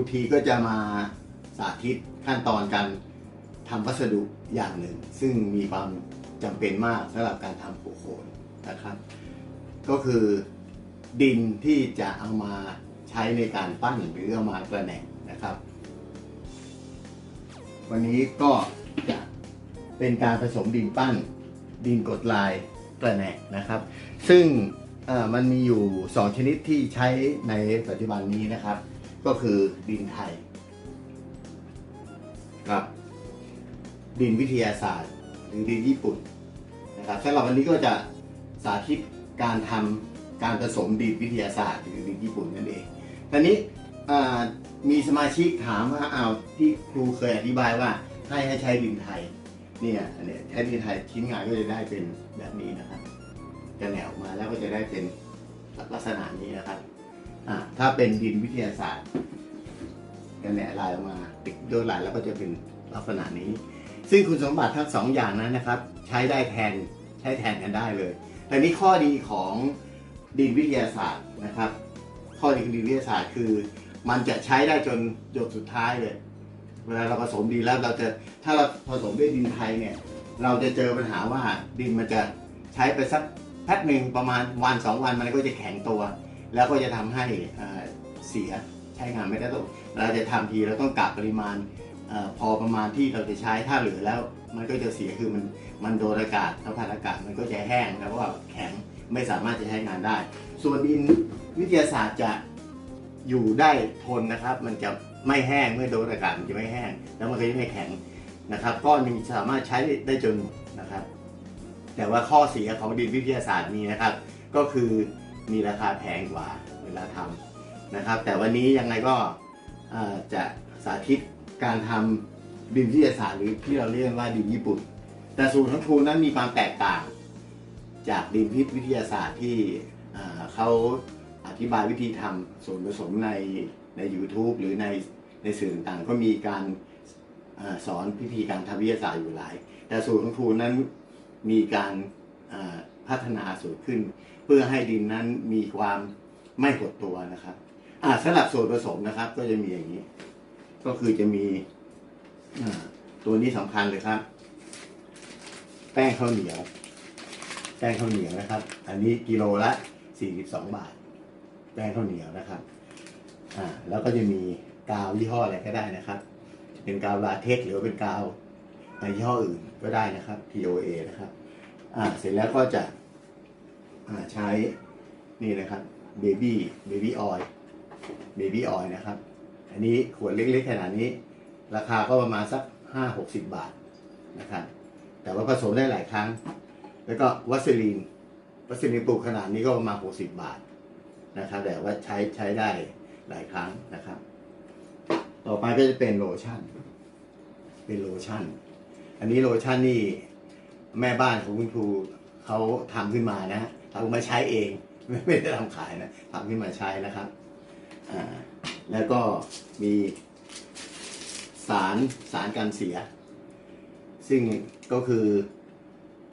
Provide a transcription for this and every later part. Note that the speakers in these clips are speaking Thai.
รูทีก็จะมาสาธิตขั้นตอนการทำวัสดุอย่างหนึ่ง ซึ่งมีความจำเป็นมากสำหรับการทำปูโคนนะครับ ก็คือดินที่จะเอามาใช้ในการปั้นหรือเอามากระแหน่งนะครับ วันนี้ก็จะเป็นการผสมดินปั้น ดินกดลายกระแหน่งนะครับ ซึ่งมันมีอยู่ 2 ชนิดที่ใช้ในปัจจุบันนี้นะครับ ก็คือดินไทยกับดินวิทยาศาสตร์หรือดินญี่ปุ่นนะครับสำหรับวันนี้ก็จะสาธิตการทำการผสมดินวิทยาศาสตร์หรือดินญี่ปุ่นนั่นเองตอนนี้อ่ามีสมาชิกถามว่าอ้าวที่ครูเคยอธิบายว่าให้ให้ใช้ดินไทยเนี่ยอันเนี้ยใช้ดินไทยชิ้นงานก็จะได้เป็นแบบนี้นะครับจะแหนวออกมาแล้วก็จะได้เป็นลักษณะนี้นะครับ อ่าถ้าเป็นดินวิทยาศาสตร์จะแหนลายออกมาติดโดยลายแล้วก็จะเป็นลักษณะนี้ ซึ่งคุณสมบัติทั้งสองอย่างนั้นนะครับ ใช้ได้แทนใช้แทนกันได้เลยแต่นี้ข้อดีของดินวิทยาศาสตร์นะครับ ข้อดีของดินวิทยาศาสตร์คือ มันจะใช้ได้จนหยดสุดท้ายเลย เวลาเราผสมดินแล้วเราจะถ้าเราผสมด้วยดินไทยเนี่ย เราจะเจอปัญหาว่าดินมันจะใช้ไปสักแป๊บหนึ่งประมาณวันสองวันมันก็จะแข็งตัว แล้วก็จะทำให้เสียใช้งานไม่ได้ต้องเราจะทำทีเราต้องกะปริมาณอพอประมาณที่เราจะใช้ถ้าเหลือแล้วมันก็จะเสียคือมันมันโดนอากาศสัมผัสอากาศมันก็จะแห้งแล้วก็แข็งไม่สามารถจะใช้งานได้ ส่วนดินวิทยาศาสตร์จะอยู่ได้ทนนะครับ มันจะไม่แห้งเมื่อโดนอากาศมันจะไม่แห้ง แล้วมันก็จะไม่แข็งนะครับก้อนหนึงสามารถใช้ได้จนหมดนะครับ แต่ว่าข้อเสียของดินวิทยาศาสตร์นี้นะครับ ก็คือ มีราคาแพงกว่าเวลาทำนะครับ แต่วันนี้ยังไงก็จะสาธิตการทำดินวิทยาศาสตร์หรือที่เราเรียกว่าดินญี่ปุ่น แต่สูตรของครูนั้นมีความแตกต่าง จากดินพิษวิทยาศาสตร์ที่เขาอธิบายวิธีทำส่วนผสมในใน YouTube หรือในในสื่อต่างๆก็มีการอสอนพิธีการทำวิทยาศาสตร์อยู่หลาย แต่สูตรของครูนั้นมีการพัฒนาสูตรขึ้น พื่อให้ดินนั้นมีความไม่หดตัวนะครับอ่าสำหรับส่วนผสมนะครับ ก็จะมีอย่างนี้ ก็คือจะมีตัวนี้สำคัญเลยครับ แป้งข้าวเหนียว แป้งข้าวเหนียวนะครับ อันนี้กิโลละ42 บาท แป้งข้าวเหนียวนะครับอ่าแล้วก็จะมีกาวยี่ห้ออะไรก็ได้นะครับ เป็นกาวลาเท็กหรือว่าเป็นกาวยี่ห้ออื่นก็ได้นะครับ TOA นะครับอ่าเสร็จแล้วก็จะ ใช้นี่นะครับเบบี้เบบี้ออยเบบี้ออยนะครับ อันนี้ขวดเล็กๆขนาดนี้ ราคาก็ประมาณสัก 5-60 บาทนะครับ แต่ว่าผสมได้หลายครั้ง แล้วก็วัสลีนวัสลีนปลูกขนาดนี้ก็ประมาณ 60 บาทนะครับแต่ว่าใช้ใช้ได้หลายครั้งนะครับ ต่อไปก็จะเป็นโลชั่น เป็นโลชั่น อันนี้โลชั่นนี่แม่บ้านของคุณครู เขาทำขึ้นมานะทำมาใช้เอง ไม่ได้ทำขายนะทำขึ้นมาใช้นะครับแล้วก็มีสารสารกันเสีย ซึ่งก็คือ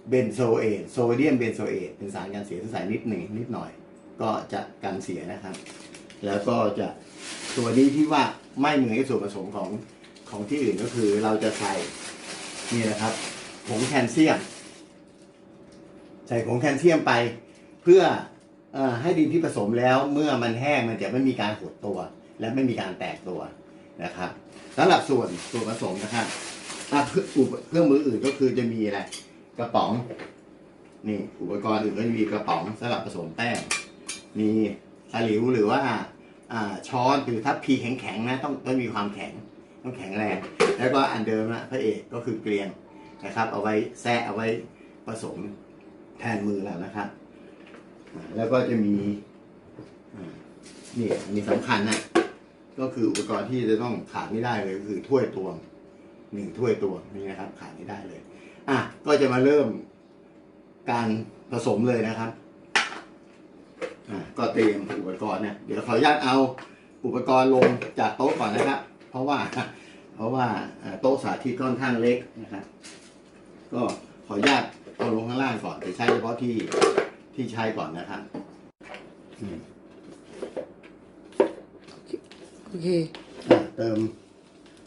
เบนโซเอตโซเดียมเบนโซเอตเป็นสารกันเสียที่ใส่นิดหนึ่งนิดหน่อย ก็จะกันเสียนะครับ แล้วก็จะตัวนี้ที่ว่าไม่เหมือนกับส่วนผสมของของที่อื่นก็คือเราจะใส่นี่นะครับผงแคลเซียม ใส่ผงแคลเซียมไป เพื่อออให้ดินที่ผสมแล้วเมื่อมันแห้งมันจะไม่มีการหดตัว และไม่มีการแตกตัวนะครับสำหรับส่วนส่วนผสมนะครับอะเครื่องอุปเครื่องมืออื่นก็คือจะมีอะไรกระป๋องนี่อุปกรณ์อื่นก็จะมีกระป๋องสำหรับผสมแป้งมีตะหลิวหรือว่าอ่าช้อนคือถ้าพีแข็งๆนะต้องต้องมีความแข็งต้องแข็งแรงแล้วก็อันเดิมนะพระเอกก็คือเกลียงนะครับ เอาไว้แซะเอาไว้ผสม แทนมือแล้วนะครับแล้วก็จะมีนี่มีสำคัญนะก็คืออุปกรณ์ที่จะต้องขาดไม่ได้เลยก็คือถ้วยตวงหนึ่งถ้วยตวงนี่นะครับ ขาดไม่ได้เลย อะก็จะมาเริ่มการผสมเลยนะครับอะก็เตรียมอุปกรณ์เนี่ยเดี๋ยวขออนุญาตเอาอุปกรณ์ลงจากโต๊ะก่อนนะครับเพราะว่า เพราะว่าโต๊ะสาธิตค่อนข้างเล็กนะครับ ก็ขออนุญาต เอาลงข้างล่างก่อนแต่ใช้เฉพาะที่ที่ใช้ก่อนนะครับอืมโอเคอะเติม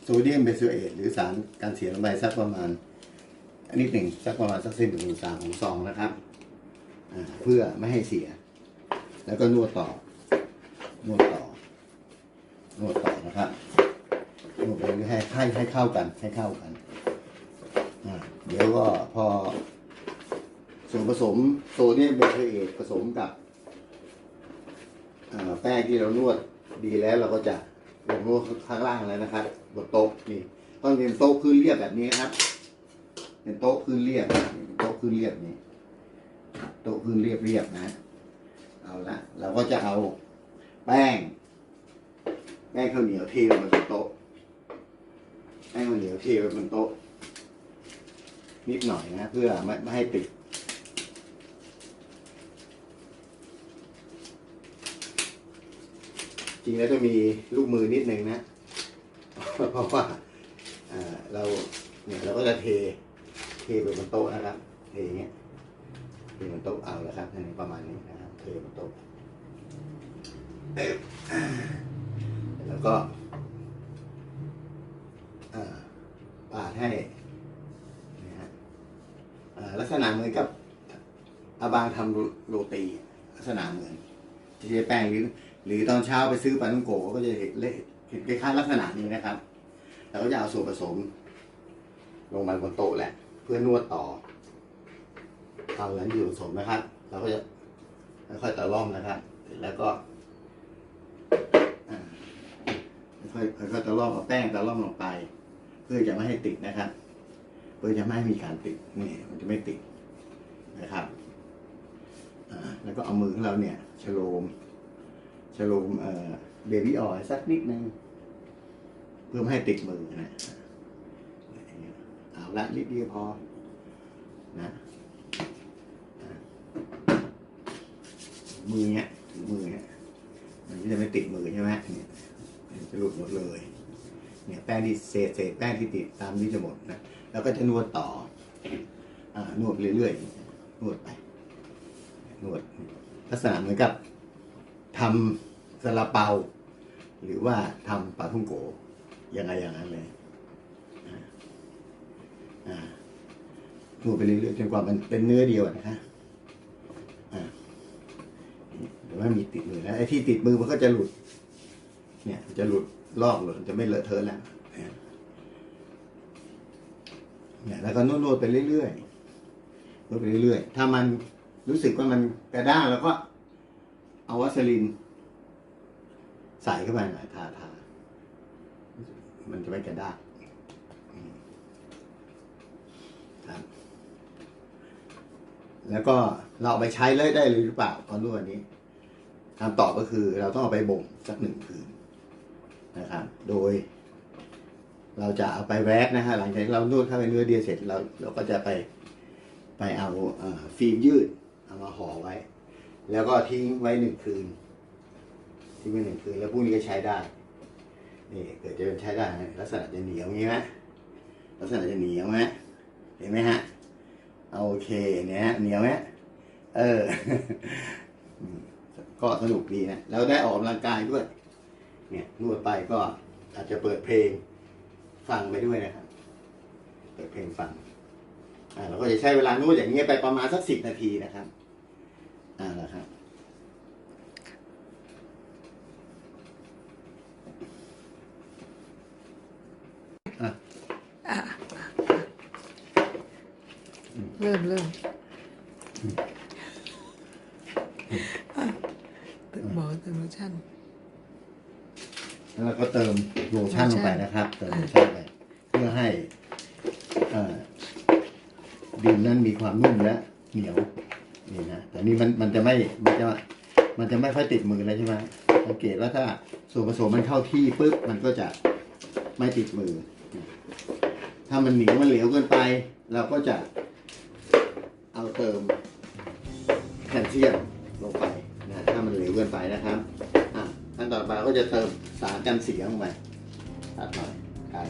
โซเดียมเบนโซเอตหรือสารการเสียลงไปสักประมาณ อันนี้หนึ่งสักประมาณสักเซนหนึ่งสามของซองนะครับอ่าเพื่อไม่ให้เสีย แล้วก็นวดต่อนวดต่อนวดต่อนะครับนวดไปเรื่อยให้ให้ให้เข้ากันให้เข้ากันอ่าเดี๋ยวก็พอ ส่วนผสมโซเดียมเบนโซเอตผสมกับแป้งที่เรานวดดีแล้วเราก็จะลงนวดข้างล่างแล้วนะครับบนโต๊ะนี่ต้องเป็นโต๊ะพื้นเรียบแบบนี้ครับ เป็นโต๊ะพื้นเรียบโต๊ะพื้นเรียบนี่โต๊ะพื้นเรียบเรียบๆนะเอาละเราก็จะเอาแป้ง แป้งข้าวเหนียวเทลงไปบนโต๊ะแป้งข้าวเหนียวเทไปบนโต๊ะนิดหน่อยนะ เพื่อไม่ไม่ให้ติด ริงแล้วจะมีลูกมือนิดหนึ่งนะ เพราะว่าเราเนี่ยเราก็จะเท เทไปบนโต๊ะนะครับ เทอย่างเงี้ย เทบนโต๊ะเอาล้วครับนี้ประมาณนี้นะครับ เทบนโต๊ะแล้วก็ปาดให้นะฮะลักษณะเหมือนกับอาบางทำโรตีลักษณะเหมือนที่ใช้แป้งหรือ หรือตอนเช้าไปซื้อปลาท่องโกก็จะเห็นเละเห็นคล้ายๆลักษณะนี้นะครับ เราก็จะเอาส่วนผสม ลงมาบนโต๊ะแหละ เพื่อนวดต่อเอาหลังอยู่ผสมนะครับ เราก็จะค่อยๆตะล่อมนะครับเสร็จแล้วก็อ่ค่อยๆค่อยๆตะล่อมเอาแป้งตะล่อมลงไป เพื่อจะไม่ให้ติดนะครับ เพื่อจะไม่ให้มีการติดนี่มันจะไม่ติดนะครับแล้วก็เอามือของเราเนี่ยชโลม ชโลมเบบี้ออยสักนิดนึง เพื่อไม่ให้ติดมือนะเอาละนิดเดียวพอนะมือเนี้ยถือมือเนี้ยมันก็จะไม่ติดมือใช่ไหมเนี่ยมันจะหลุดหมดเลย เนี่ยแป้งที่เศษเศษแป้งที่ติดตามนี้จะหมดนะแล้วก็จะนวดต่ออ่านวดเรื่อยๆนวดไปนวดลักษณะเหมือนกับทำ ซาลาเปา หรือว่าทำปลาท่องโกยังไงอย่างนั้นเลยอ่าอ่านวดไปเรื่อยๆจนกว่ามันเป็นเนื้อเดียวนะฮะอ่าเดี๋ยวมันมีติดมือแล้วไอ้ที่ติดมือมันก็จะหลุด เนี่ยจะหลุดลอกหลุดมันจะไม่เลอะเทอะแล้วเนี่ยเนี่ยแล้วก็นวดๆไปเรื่อยๆนวดไปเรื่อยๆถ้ามันรู้สึกว่ามันกระด้างแล้วก็เอาวัสลิน ใส่เข้าไปหน่อยทาทามันจะไม่กระด้างครับแล้วก็เราไปใช้เลยได้เลยหรือเปล่าตอนนวดนี้คำตอบก็คือเราต้องเอาไปบ่มสักหนึ่งคืนนะครับ โดย เราจะเอาไปแวกนะฮะหลังจากเรานวดเข้าไปเนื้อเดียเสร็จเราเราก็จะไปไปเอาฟิล์มยืดเอามาห่อไว้ แล้วก็ทิ้งไว้หนึ่งคืน ทิ้งไว้หนึ่งคืนแล้วพรุ่งนี้ก็ใช้ได้ นี่เกิดจะเป็นใช้ได้นะลักษณะจะเหนียวอย่างนี้ไหมลักษณะจะเหนียวไหมเห็นไหมฮะเอาโอเคเนี่ยเหนียวไหมเออ ก็สนุกดีนะ แล้วได้ออกกำลังกายด้วย เนี่ยนวดไปก็อาจจะเปิดเพลงฟังไปด้วยนะครับ เปิดเพลงฟัง อ่าเราก็จะใช้เวลานวดอย่างเงี้ยไปประมาณสักสิบนาทีนะครับ อ่าแล้วครับ เริ่มเริ่มอะตึกบอกว่าเติมโลชั่นแล้วเราก็เติมโลชั่นลงไปโลชั่นนะครับ เติมโลชั่นไปเพื่อให้เอ่อดินนั้นมีความนุ่มและเหนียวนี่นะแต่นี่มันมันจะไม่มันจะมันจะไม่ค่อยติดมือแล้วใช่ไหมสังเกตว่าถ้าส่วนผสมมันเข้าที่ปุ๊บมันก็จะไม่ติดมือ ถ้ามันเหนียวมันเหลวเกินไป เราก็จะเอาเติมแคลเซียมลงไปนะถ้ามันเหลวเกินไปนะครับอะขั้นต่อไปก็จะเติมสารกันเสียลงไปตัดหน่อยไกล